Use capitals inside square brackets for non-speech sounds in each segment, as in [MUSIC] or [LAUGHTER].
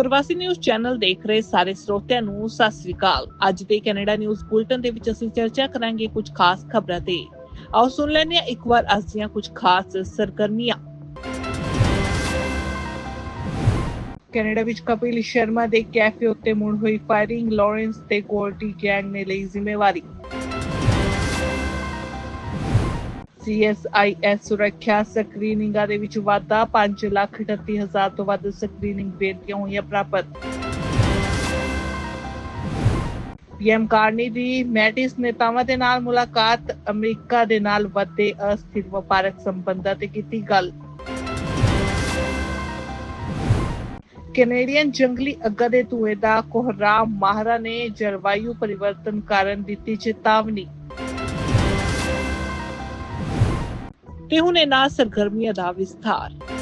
ਪ੍ਰਵਾਸੀ news channel ਦੇਖ ਰਹੇ ਸਾਰੇ ਸਰੋਤਿਆਂ ਨੂੰ, ਸਤਿ ਸ੍ਰੀ ਅਕਾਲ। ਅੱਜ ਦੇ ਕੈਨੇਡਾ ਨਿਊਜ਼ ਬੁਲਟਨ ਦੇ ਵਿੱਚ ਅਸੀਂ ਚਰਚਾ ਕਰਾਂਗੇ ਕੁਝ ਖਾਸ ਖਬਰਾਂ ਤੇ। ਆਓ ਸੁਣ ਲੈਂਦੇ ਹਾਂ ਇੱਕ ਵਾਰ ਅੱਜ ਦੀਆਂ ਕੁਝ ਖਾਸ ਸਰਗਰਮੀਆਂ। ਕੈਨੇਡਾ ਵਿੱਚ ਕਪਿਲ ਸ਼ਰਮਾ ਦੇ ਕੈਫੇ ਉੱਤੇ ਮੁੜ ਹੋਈ ਫਾਇਰਿੰਗ, ਲਾਰੈਂਸ ਤੇ ਗੋਲਡੀ ਗੈਂਗ ਨੇ ਲਈ ਜ਼ਿੰਮੇਵਾਰੀ। CSIS ਸੁਰੱਖਿਆ ਸਕਰੀਨਿੰਗਾਂ ਦੇ ਵਿੱਚ ਵਾਧਾ 538000 ਤੋਂ ਵੱਧ ਸਕਰੀਨਿੰਗ ਬੇਨਤੀਆਂ ਹੋਈਆਂ ਪ੍ਰਾਪਤ। ਪੀਐਮ ਕਾਰਨੀ ਦੀ ਮੈਟਿਸ ਨੇਤਾਵਾਂ ਦੇ ਨਾਲ ਮੁਲਾਕਾਤ, ਅਮਰੀਕਾ ਦੇ ਨਾਲ ਵੱਧਦੇ ਅਸਥਿਰ ਵਪਾਰਕ ਸੰਬੰਧਾਂ ਤੇ ਕੀਤੀ ਗੱਲ। ਕੈਨੇਡੀਅਨ ਜੰਗਲੀ ਅੱਗਾ ਦੇ ਧੂਏ ਦਾ ਕੋਹਰਾ, ਮਾਹਰਾ ਨੇ ਜਲਵਾਯੂ ਪਰਿਵਰਤਨ ਕਾਰਨ ਦਿੱਤੀ ਚੇਤਾਵਨੀ। ਤੇ ਹੁਣ ਇਹਨਾਂ ਸਰਗਰਮੀਆਂ ਦਾ ਵਿਸਥਾਰ।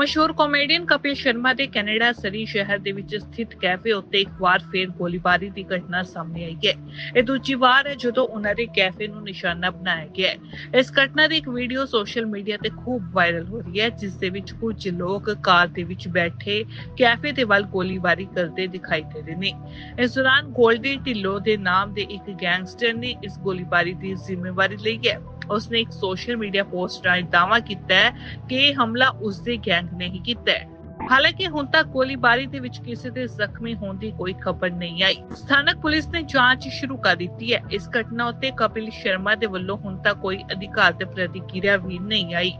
ਮਸ਼ਹੂਰ ਕਾਮੇਡੀਅਨ ਕਪਿਲ ਸ਼ਰਮਾ ਦੇ ਕੈਨੇਡਾ ਸਰੀ ਸ਼ਹਿਰ ਦੇ ਵਿੱਚ ਸਥਿਤ ਕੈਫੇ ਉੱਤੇ ਇੱਕ ਵਾਰ ਫੇਰ ਗੋਲੀਬਾਰੀ ਦੀ ਘਟਨਾ ਸਾਹਮਣੇ ਆਈ ਹੈ। ਇਹ ਦੂਜੀ ਵਾਰ ਹੈ ਜਦੋਂ ਉਹਨਾਂ ਦੇ ਕੈਫੇ ਨੂੰ ਨਿਸ਼ਾਨਾ ਬਣਾਇਆ ਗਿਆ ਹੈ। ਇਸ ਘਟਨਾ ਦੀ ਇੱਕ ਵੀਡੀਓ ਸੋਸ਼ਲ ਮੀਡੀਆ ਤੇ ਖੂਬ ਵਾਇਰਲ ਹੋ ਰਹੀ ਹੈ, ਜਿਸ ਦੇ ਵਿੱਚ ਕੁਝ ਲੋਕ ਕਾਰ ਦੇ ਵਿੱਚ ਬੈਠੇ ਕੈਫੇ ਦੇ ਵੱਲ ਗੋਲੀਬਾਰੀ ਕਰਦੇ ਦਿਖਾਈ ਦੇ ਰਹੇ ਨੇ। ਇਸ ਦੌਰਾਨ ਗੋਲਡੀ ਢਿੱਲੋ ਦੇ ਨਾਮ ਦੇ ਇੱਕ ਗੈਂਗਸਟਰ ਨੇ ਇਸ ਗੋਲੀਬਾਰੀ ਦੀ ਜ਼ਿੰਮੇਵਾਰੀ ਲਈ ਹੈ। ਉਸਨੇ ਇੱਕ ਸੋਸ਼ਲ ਮੀਡੀਆ ਪੋਸਟ ਰਾਹੀਂ ਦਾਅਵਾ ਕੀਤਾ ਹੈ ਕਿ ਇਹ ਹਮਲਾ ਉਸਦੇ ਗੈਂਗ ਨੇ ਹੀ ਕੀਤਾ ਹੈ। ਹਾਲਾਂਕਿ ਹੁਣ ਤੱਕ ਗੋਲੀਬਾਰੀ ਦੇ ਵਿੱਚ ਕਿਸੇ ਦੇ ਜ਼ਖਮੀ ਹੋਣ ਦੀ ਕੋਈ ਖਬਰ ਨਹੀਂ ਆਈ। ਸਥਾਨਕ ਪੁਲਿਸ ਨੇ ਜਾਂਚ ਸ਼ੁਰੂ ਕਰ ਦਿੱਤੀ ਹੈ। ਇਸ ਘਟਨਾ ਉੱਤੇ ਕਪਿਲ ਸ਼ਰਮਾ ਦੇ ਵੱਲੋਂ ਹੁਣ ਤੱਕ ਕੋਈ ਅਧਿਕਾਰਤ ਪ੍ਰਤੀਕਿਰਿਆ ਵੀ ਨਹੀਂ ਆਈ।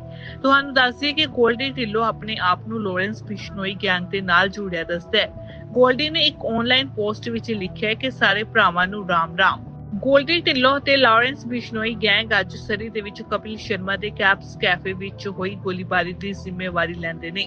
ਤੁਹਾਨੂੰ ਦੱਸ ਦਈਏ ਕਿ ਗੋਲਡੀ ਢਿੱਲੋਂ ਆਪਣੇ ਆਪ ਨੂੰ ਲੋਰੈਂਸ ਬਿਸ਼ਨੋਈ ਗੈਂਗ ਦੇ ਨਾਲ ਜੁੜਿਆ ਦੱਸਦਾ ਹੈ। ਗੋਲਡੀ ਨੇ ਇੱਕ ਆਨਲਾਈਨ ਪੋਸਟ ਵਿੱਚ ਲਿਖਿਆ ਹੈ ਕਿ ਸਾਰੇ ਭਰਾਵਾਂ ਨੂੰ ਰਾਮ ਰਾਮ ਗੋਲਡੀ ਢਿੱਲੋਂ ਅਤੇ ਲਾਰੈਂਸ ਬਿਸ਼ਨੋਈ ਗੈਂਗ ਅੱਜ ਸਰੀ ਦੇ ਵਿੱਚ ਕਪਿਲ ਸ਼ਰਮਾ ਦੇ ਕੈਪਸ ਕੈਫੇ ਵਿੱਚ ਹੋਈ ਗੋਲੀਬਾਰੀ ਦੀ ਜ਼ਿੰਮੇਵਾਰੀ ਲੈਂਦੇ ਨੇ।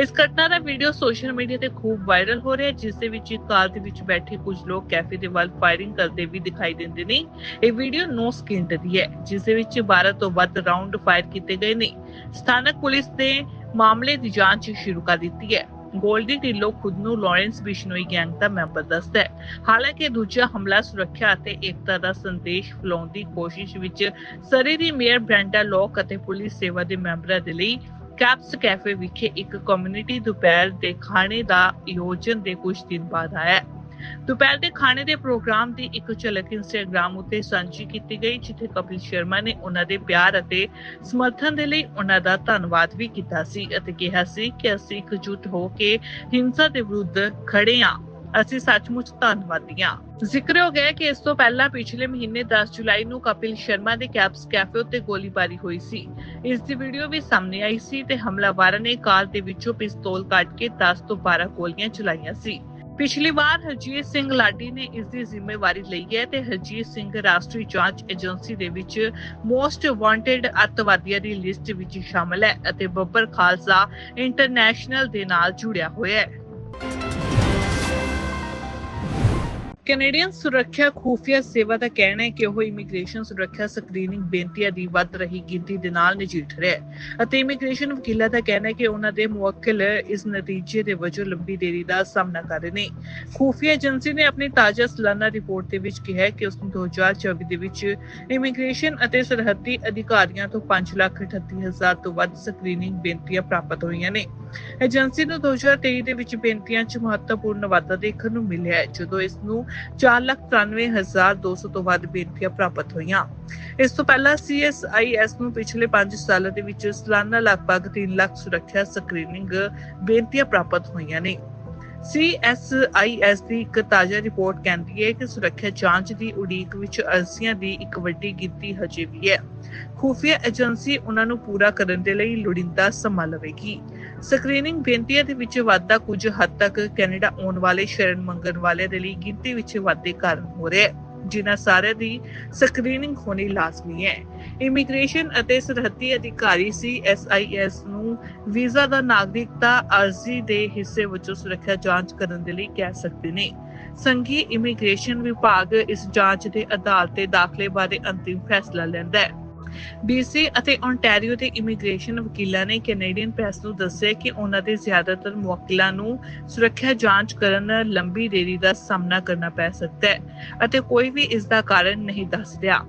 ਇਸ ਘਟਨਾ ਦਾ ਵੀਡੀਓ ਸੋਸ਼ਲ ਮੀਡੀਆ ਤੇ ਖੂਬ ਵਾਇਰਲ ਹੋ ਰਿਹਾ ਹੈ, ਜਿਸ ਦੇ ਵਿੱਚ ਇੱਕ ਕਾਰ ਦੇ ਵਿੱਚ ਬੈਠੇ ਕੁਝ ਲੋਕ ਕੈਫੇ ਦੇ ਵੱਲ ਫਾਇਰਿੰਗ ਕਰਦੇ ਵੀ ਦਿਖਾਈ ਦਿੰਦੇ ਨੇ। ਇਹ ਵੀਡੀਓ ਨੋ ਸਕਿੰਟ ਦੀ ਹੈ, ਜਿਸ ਦੇ ਵਿੱਚ 12 ਤੋਂ ਵੱਧ ਰਾਉਂਡ ਫਾਇਰ ਕੀਤੇ ਗਏ ਨੇ। ਸਥਾਨਕ ਪੁਲਿਸ ਨੇ ਮਾਮਲੇ ਦੀ ਜਾਂਚ ਸ਼ੁਰੂ ਕਰ ਦਿੱਤੀ ਹੈ। ਗੋਲਡੀ ਢਿੱਲੋਂ ਖੁਦ ਨੂੰ ਲਾਰੈਂਸ ਬਿਸ਼ਨੋਈ ਗੈਂਗ ਦਾ ਮੈਂਬਰ ਦੱਸਦਾ ਹੈ। ਹਾਲਾਂਕਿ ਦੂਜਾ ਹਮਲਾ ਸੁਰੱਖਿਆ ਅਤੇ ਏਕਤਾ ਦਾ ਸੰਦੇਸ਼ ਫੈਲਾਉਣ ਦੀ ਕੋਸ਼ਿਸ਼ ਵਿੱਚ ਸਰੀ ਦੀ ਮੇਅਰ ਬ੍ਰੈਂਡਾ ਲੋਕ ਅਤੇ ਪੁਲਿਸ ਸੇਵਾ ਦੇ ਮੈਂਬਰਾਂ ਦੇ ਲਈ ਕੈਪਸ ਕੈਫੇ ਵਿਖੇ ਇੱਕ ਕਮਿਊਨਿਟੀ ਦੁਪਹਿਰ ਦੇ ਖਾਣੇ ਦਾ ਆਯੋਜਨ ਦੇ ਕੁਝ ਦਿਨ ਬਾਅਦ ਆਇਆ ਦੁਪਹਿਰ ਦੇ ਖਾਣੇ ਦੇ ਪ੍ਰੋਗਰਾਮ ਦੀ ਇੱਕ ਝਲਕ ਇੰਸਟਾਗ੍ਰam ਉੱਤੇ ਸਾਂਝੀ ਕੀਤੀ ਗਈ, ਜਿੱਥੇ ਕਪਿਲ ਸ਼ਰਮਾ ਨੇ ਉਹਨਾਂ ਦੇ ਪਿਆਰ ਅਤੇ ਸਮਰਥਨ ਦੇ ਲਈ ਉਹਨਾਂ ਦਾ ਧੰਨਵਾਦ ਵੀ ਕੀਤਾ ਸੀ ਅਤੇ ਕਿਹਾ ਸੀ ਕਿ ਅਸੀਂ ਇਕਜੁੱਟ ਹੋ ਕੇ ਹਿੰਸਾ ਦੇ ਵਿਰੁੱਧ ਖੜੇ ਹਾਂ। ਅਸੀਂ ਸੱਚਮੁੱਚ ਧੰਨਵਾਦੀ ਹਾਂ। ਜ਼ਿਕਰ ਹੋ ਗਿਆ ਕਿ ਇਸ ਤੋਂ ਪਹਿਲਾਂ ਪਿਛਲੇ ਮਹੀਨੇ 10 ਜੁਲਾਈ ਨੂੰ ਕਪਿਲ ਸ਼ਰਮਾ ਦੇ ਕੈਪਸ ਕੈਫੇ ਉੱਤੇ ਗੋਲੀਬਾਰੀ ਹੋਈ ਸੀ। ਇਸ ਦੀ ਵੀਡੀਓ ਵੀ ਸਾਹਮਣੇ ਆਈ ਸੀ ਤੇ ਹਮਲਾਵਰਾਂ ਨੇ ਕਾਰ ਦੇ ਵਿੱਚੋਂ ਪਿਸਤੌਲ ਕੱਢ ਕੇ 10 ਤੋਂ 12 ਗੋਲੀਆਂ ਚਲਾਈਆਂ ਸੀ। ਪਿਛਲੀ ਵਾਰ ਹਰਜੀਤ ਸਿੰਘ ਲਾਡੀ ਨੇ ਇਸ ਦੀ ਜ਼ਿੰਮੇਵਾਰੀ ਲਈ ਹੈ ਤੇ ਹਰਜੀਤ ਸਿੰਘ ਰਾਸ਼ਟਰੀ ਜਾਂਚ ਏਜੰਸੀ ਦੇ ਵਿੱਚ ਮੋਸਟ ਵਾਂਟਡ ਅੱਤਵਾਦੀਆਂ ਦੀ ਲਿਸਟ ਵਿੱਚ ਸ਼ਾਮਲ ਹੈ ਅਤੇ ਬੱਬਰ ਖਾਲਸਾ ਇੰਟਰਨੈਸ਼ਨਲ ਦੇ ਨਾਲ ਜੁੜਿਆ ਹੋਇਆ ਹੈ। ਕੈਨੇਡੀਅਨ ਸੁਰੱਖਿਆ ਖੂਫੀਆ ਸੇਵਾ ਦਾ ਕਹਿਣਾ ਹੈ ਕਿ ਉਹ ਇਮੀਗ੍ਰੇਸ਼ਨ ਸੁਰੱਖਿਆ ਸਕਰੀਨਿੰਗ ਬੇਨਤੀਆਂ ਦੀ ਵੱਧ ਰਹੀ ਗਿਣਤੀ ਦੇ ਨਾਲ ਨਜਿੱਠ ਰਿਹਾ ਹੈ। ਅਤੇ ਇਮੀਗ੍ਰੇਸ਼ਨ ਵਕੀਲਾਂ ਦਾ ਕਹਿਣਾ ਹੈ ਕਿ ਉਹਨਾਂ ਦੇ ਮੁਵੱਕਿਲ ਇਸ ਨਤੀਜੇ ਦੇ ਵਜੋਂ ਲੰਬੀ ਦੇਰੀ ਦਾ ਸਾਹਮਣਾ ਕਰ ਰਹੇ ਨੇ। ਖੂਫੀਆ ਏਜੰਸੀ ਨੇ ਆਪਣੀ ਤਾਜ਼ਾ ਸਾਲਾਨਾ ਰਿਪੋਰਟ ਦੇ ਵਿੱਚ ਕਿਹਾ ਹੈ ਕਿ ਉਸ ਨੂੰ 2024 ਦੇ ਵਿੱਚ ਇਮੀਗ੍ਰੇਸ਼ਨ ਅਤੇ ਸਰਹੱਦੀ ਅਧਿਕਾਰੀਆਂ ਤੋਂ 538000 ਤੋਂ ਵੱਧ ਸਕਰੀਨਿੰਗ ਬੇਨਤੀਆਂ ਪ੍ਰਾਪਤ ਹੋਈਆਂ ਨੇ। ਏਜੰਸੀ ਨੂੰ 2023 ਦੇ ਵਿੱਚ ਬੇਨਤੀਆਂ 'ਚ ਮਹੱਤਵਪੂਰਨ ਵਾਧਾ ਦੇਖਣ ਨੂੰ ਮਿਲਿਆ ਹੈ, ਜਦੋਂ ਇਸ ਨੂੰ 493200 ਤੋਂ ਵੱਧ ਬੇਨਤੀਆਂ ਪ੍ਰਾਪਤ ਹੋਈਆਂ। ਇਸ ਤੋਂ ਪਹਿਲਾਂ CSIS ਨੂੰ ਪਿਛਲੇ 5 ਸਾਲਾਂ ਦੇ ਵਿੱਚ ਸਾਲਾਨਾ ਲਗਭਗ 3 ਲੱਖ ਸੁਰੱਖਿਆ ਸਕਰੀਨਿੰਗ ਬੇਨਤੀਆਂ ਪ੍ਰਾਪਤ ਹੋਈਆਂ ਨੇ। CSIS ਦੀ ਇੱਕ ਤਾਜ਼ਾ ਰਿਪੋਰਟ ਕਹਿੰਦੀ ਹੈ ਕਿ ਸੁਰੱਖਿਆ ਜਾਂਚ ਦੀ ਉਡੀਕ ਵਿੱਚ ਅਰਜ਼ੀਆਂ ਦੀ ਇੱਕ ਵੱਡੀ ਗਿਣਤੀ ਹਜੇ ਵੀ ਹੈ। ਖੂਫੀਆ ਏਜੰਸੀ ਉਹਨਾਂ ਨੂੰ ਪੂਰਾ ਕਰਨ ਦੇ ਲਈ ਲੋੜੀਂਦਾ ਸਮਾਂ ਲਵੇਗੀ। ਸਕਰੀਨਿੰਗ ਬੇਨਤੀਆਂ ਦੇ ਵਿੱਚ ਵਾਧਾ ਕੁਝ ਹੱਦ ਤੱਕ ਕੈਨੇਡਾ ਆਉਣ ਵਾਲੇ ਸ਼ਰਨ ਮੰਗਣ ਵਾਲਿਆਂ ਦੇ ਲਈ ਗਿਣਤੀ ਵਿੱਚ ਵਾਧੇ ਕਾਰਨ ਹੋ ਰਿਹਾ ਹੈ, ਜਿਨ੍ਹਾਂ ਸਾਰਿਆਂ ਦੀ ਸਕਰੀਨਿੰਗ ਹੋਣੀ ਲਾਜ਼ਮੀ ਹੈ। ਇਮੀਗ੍ਰੇਸ਼ਨ ਅਤੇ ਸਰਹੱਦੀ ਅਧਿਕਾਰੀ CSIS ਨੂੰ ਵੀਜ਼ਾ ਦਾ ਨਾਗਰਿਕਤਾ ਅਰਜ਼ੀ ਦੇ ਹਿੱਸੇ ਵਜੋਂ ਸੁਰੱਖਿਆ ਜਾਂਚ ਕਰਨ ਦੇ ਲਈ ਕਹਿ ਸਕਦੇ ਨੇ। ਸੰਘੀ ਇਮੀਗ੍ਰੇਸ਼ਨ ਵਿਭਾਗ ਇਸ ਜਾਂਚ ਦੇ ਆਧਾਰ ਤੇ ਦਾਖਲੇ ਬਾਰੇ ਅੰਤਿਮ ਫੈਸਲਾ ਲੈਂਦਾ ਹੈ। BC ਅਤੇ ਓਨਟਾਰੀਓ ਦੇ ਇਮੀਗ੍ਰੇਸ਼ਨ ਵਕੀਲਾਂ ਨੇ ਕੈਨੇਡੀਅਨ ਪ੍ਰੈਸ ਨੂੰ ਦੱਸਿਆ ਕਿ ਉਹਨਾਂ ਦੇ ਜ਼ਿਆਦਾਤਰ ਮੁਵੱਕਿਲਾਂ ਨੂੰ ਸੁਰੱਖਿਆ ਜਾਂਚ ਕਰਨ ਲੰਬੀ ਦੇਰੀ ਦਾ ਸਾਹਮਣਾ ਕਰਨਾ ਪੈ ਸਕਦਾ ਹੈ ਅਤੇ ਕੋਈ ਵੀ ਇਸ ਦਾ ਕਾਰਨ ਨਹੀਂ ਦੱਸ ਰਿਹਾ।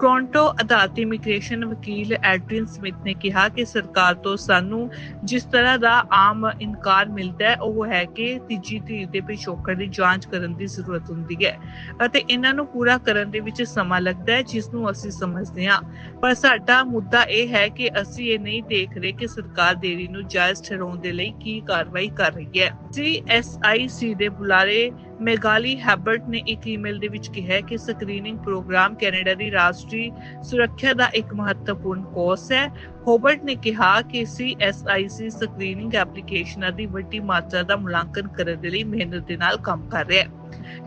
ਟੋਰਾਂਟੋ ਅਦਾਲਤ ਇਮੀਗ੍ਰੇਸ਼ਨ ਵਕੀਲ ਐਡਰਿਨ ਸਮਿਥ ਨੇ ਕਿਹਾ ਕਿ ਸਰਕਾਰ ਤੋਂ ਸਾਨੂੰ ਜਿਸ ਤਰ੍ਹਾਂ ਦਾ ਆਮ ਇਨਕਾਰ ਮਿਲਦਾ ਹੈ, ਉਹ ਹੈ ਕਿ ਤੀਜੀ ਧਿਰ ਦੇ ਪਿਛੋਕੜ ਦੀ ਜਾਂਚ ਕਰਨ ਦੀ ਜ਼ਰੂਰਤ ਹੁੰਦੀ ਹੈ ਅਤੇ ਇਹਨਾਂ ਨੂੰ ਪੂਰਾ ਕਰਨ ਦੇ ਵਿੱਚ ਸਮਾਂ ਲੱਗਦਾ ਹੈ, ਜਿਸ ਨੂੰ ਅਸੀਂ ਸਮਝਦੇ ਹਾਂ। ਪਰ ਸਾਡਾ ਮੁੱਦਾ ਇਹ ਹੈ ਕਿ ਅਸੀਂ ਇਹ ਨਹੀਂ ਦੇਖ ਰਹੇ ਕਿ ਸਰਕਾਰ ਦੇਰੀ ਨੂੰ ਜਾਇਜ਼ ਠਹਿਰਾਉਣ ਦੇ ਲਈ ਕੀ ਕਾਰਵਾਈ ਕਰ ਰਹੀ ਹੈ। ਸੀਐਸਆਈਸੀ ਦੇ ਬੁਲਾਰੇ ਮੈਗਾਲੀ ਹੈਬਰਟ ਨੇ ਇੱਕ ਈਮੇਲ ਦੇ ਵਿੱਚ ਕਿਹਾ ਕਿ ਸਕਰੀਨਿੰਗ ਪ੍ਰੋਗਰਾਮ ਕੈਨੇਡਾ ਦੀ ਰਾਸ਼ਟਰੀ ਸੁਰੱਖਿਆ ਦਾ ਇੱਕ ਮਹੱਤਵਪੂਰਨ ਕੋਰਸ ਹੈ। ਹੋਬਰਟ ਨੇ ਕਿਹਾ ਕਿ ਸੀਐਸਆਈਸੀ ਸਕਰੀਨਿੰਗ ਐਪਲੀਕੇਸ਼ਨਾਂ ਦੀ ਵੱਡੀ ਮਾਤਰਾ ਦਾ ਮੁਲਾਂਕਣ ਕਰਨ ਦੇ ਲਈ ਮਿਹਨਤ ਦੇ ਨਾਲ ਕੰਮ ਕਰ ਰਿਹਾ ਹੈ।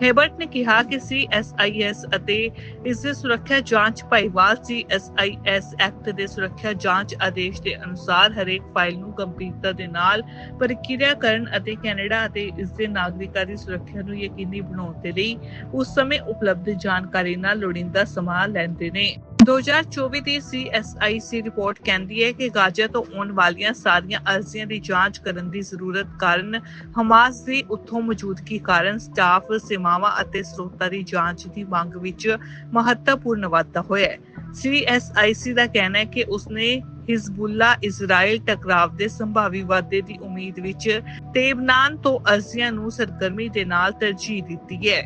ਹੇਬਰਟ ਨੇ ਕਿਹਾ ਕਿ ਸੀਐਸਆਈਐਸ ਅਤੇ ਇਸ ਦੇ ਸੁਰੱਖਿਆ ਜਾਂਚ ਭਾਈਵਾਲ ਸੀਐਸਆਈਐਸ ਐਕਟ ਦੇ ਸੁਰੱਖਿਆ ਜਾਂਚ ਆਦੇਸ਼ ਦੇ ਅਨੁਸਾਰ ਹਰੇਕ ਫਾਈਲ ਨੂੰ ਗੰਭੀਰਤਾ ਦੇ ਨਾਲ ਪ੍ਰਕਿਰਿਆ ਕਰਨ ਅਤੇ ਕੈਨੇਡਾ ਅਤੇ ਇਸ ਦੇ ਨਾਗਰਿਕਾਂ ਦੀ ਸੁਰੱਖਿਆ ਨੂੰ ਯਕੀਨੀ ਬਣਾਉਣ ਦੇ ਲਈ ਉਸ ਸਮੇਂ ਉਪਲਬਧ ਜਾਣਕਾਰੀ ਨਾਲ ਲੋੜੀਂਦਾ ਸਮਾਂ ਲੈਂਦੇ ਨੇ। 2024 ਦੀ ਸੀਐਸਆਈਸੀ ਰਿਪੋਰਟ ਕਹਿੰਦੀ ਹੈ ਕਿ ਗਾਜ਼ਾ ਤੋਂ ਆਉਣ ਵਾਲੀਆਂ ਸਾਰੀਆਂ ਅਰਜ਼ੀਆਂ ਦੀ ਜਾਂਚ ਕਰਨ ਦੀ ਜ਼ਰੂਰਤ ਕਾਰਨ ਹਮਾਸ ਦੀ ਉੱਥੋਂ ਮੌਜੂਦਗੀ ਕਾਰਨ ਸਟਾਫ, ਸੇਵਾਵਾਂ ਅਤੇ ਸਰੋਤਾਂ ਦੀ ਜਾਂਚ ਦੀ ਮੰਗ ਵਿੱਚ ਮਹੱਤਵਪੂਰਨ ਵਾਧਾ ਹੋਇਆ ਹੈ। ਸੀਐਸਆਈਸੀ ਦਾ ਕਹਿਣਾ ਹੈ ਕਿ ਉਸਨੇ ਹਿਜ਼ਬੁੱਲਾ ਇਜ਼ਰਾਈਲ ਟਕਰਾਵ ਦੇ ਸੰਭਾਵੀ ਵਾਧੇ ਦੀ ਉਮੀਦ ਵਿੱਚ ਤੇਬਨਾਨ ਤੋਂ ਅਰਜ਼ੀਆਂ ਨੂੰ ਸਰਗਰਮੀ ਦੇ ਨਾਲ ਤਰਜੀਹ ਦਿੱਤੀ ਹੈ।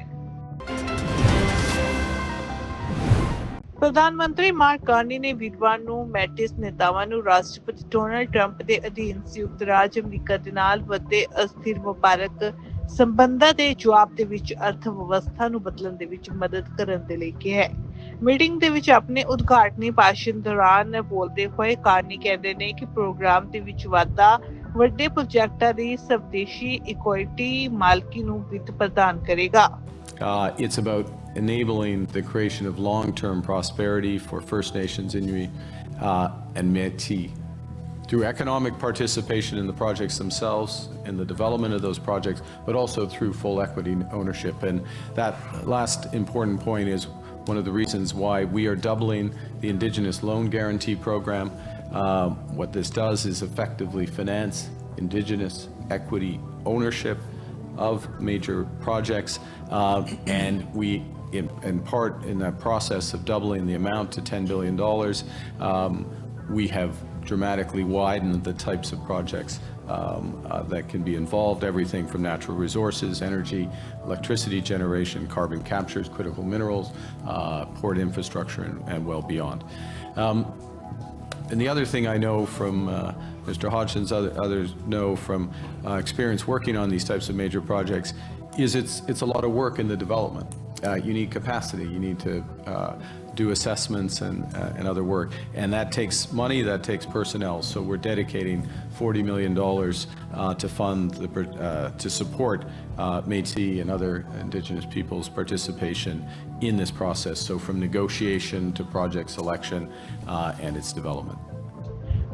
ਪ੍ਰਧਾਨ ਮੰਤਰੀ ਮਾਰਕ ਕਾਰਨੀ ਨੇ ਵੀਰਵਾਰ ਨੂੰ ਮੈਟਿਸ ਨੇਤਾਵਾਂ ਨੂੰ ਰਾਸ਼ਟਰਪਤੀ ਡੋਨਾਲਡ ਟਰੰਪ ਦੇ ਅਧੀਨ ਸੰਯੁਕਤ ਰਾਜ ਅਮਰੀਕਾ ਦੇ ਨਾਲ ਵੱਧਦੇ ਅਸਥਿਰ ਵਪਾਰਕ ਸੰਬੰਧਾਂ ਦੇ ਜਵਾਬ ਦੇ ਵਿੱਚ ਅਰਥ ਵਿਵਸਥਾ ਨੂੰ ਬਦਲਣ ਦੇ ਵਿੱਚ ਮਦਦ ਕਰਨ ਦੇ ਲਈ ਕਿਹਾ ਹੈ। ਮੀਟਿੰਗ ਦੇ ਵਿੱਚ ਆਪਣੇ ਉਦਘਾਟਨੀ ਭਾਸ਼ਣ ਦੌਰਾਨ ਬੋਲਦੇ ਹੋਏ ਕਾਰਨੀ ਕਹਿੰਦੇ ਨੇ ਕਿ ਪ੍ਰੋਗਰਾਮ ਦੇ ਵਿੱਚ ਵਾਧਾ ਵੱਡੇ ਪ੍ਰੋਜੈਕਟਾਂ ਦੀ ਸਵਦੇਸ਼ੀ ਇਕੁਇਟੀ ਮਾਲਕੀ ਨੂੰ ਵਿੱਤ ਪ੍ਰਦਾਨ ਕਰੇਗਾ Uh, it's about enabling the creation of long-term prosperity for First Nations, Inuit, uh, and Métis through economic participation in the projects themselves, in the development of those projects, but also through full equity ownership. And that last important point is one of the reasons why we are doubling the Indigenous Loan Guarantee Program. um, What this does is effectively finance Indigenous equity ownership of major projects. Um, And we, in in part, in that process of doubling the amount to $10 billion, um, we have dramatically widened the types of projects um, uh, that can be involved, everything from natural resources, energy, electricity generation, carbon captures, critical minerals, uh, port infrastructure, and and well beyond. Um, and the other thing I know from uh, Mr. Hodgson's, other, others know from uh, experience working on these types of major projects, is it's, it's a lot of work in the development. Uh, you need capacity, you need to uh, do assessments and, uh, and other work. And that takes money, that takes personnel. So we're dedicating $40 million uh, to fund, the, per- uh, to support uh, Métis and other indigenous peoples' participation in this process. So from negotiation to project selection uh, and its development.